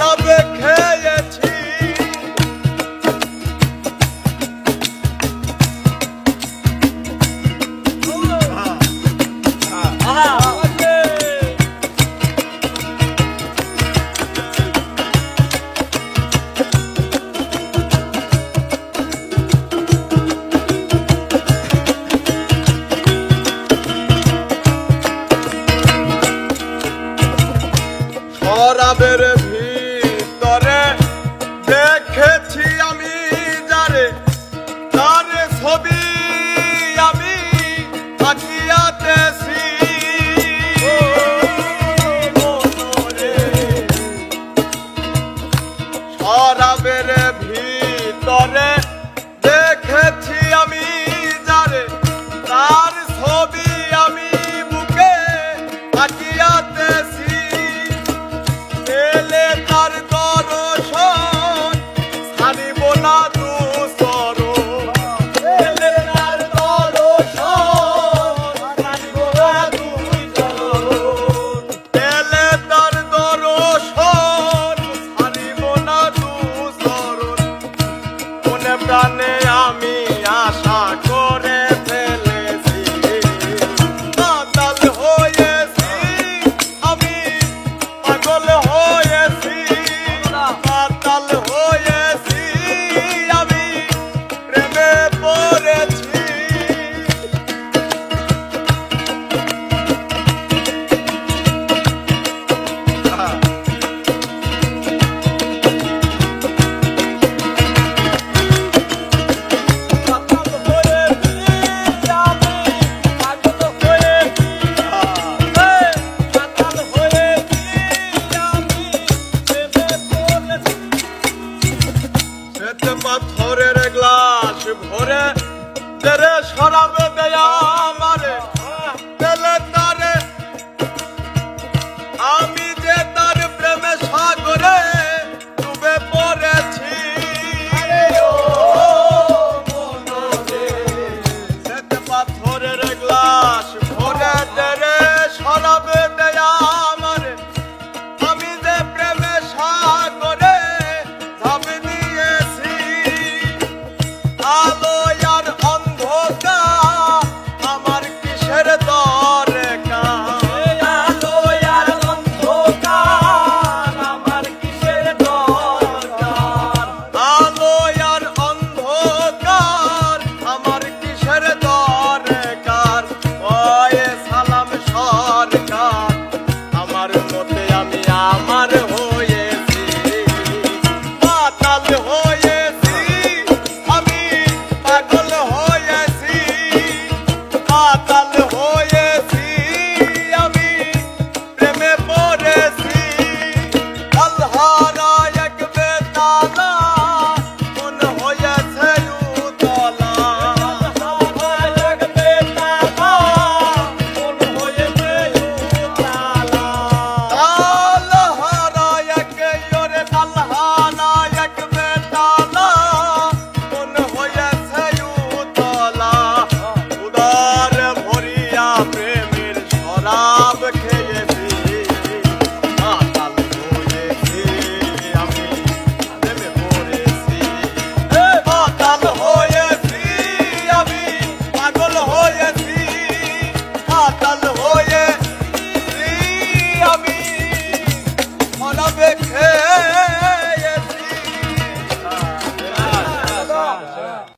I Alabeke তার দর্শন ছাড়িব না প্রাণে আমি আশা করে ফেলেছি। মাতাল হয়েছি আমি পাগল হয়ে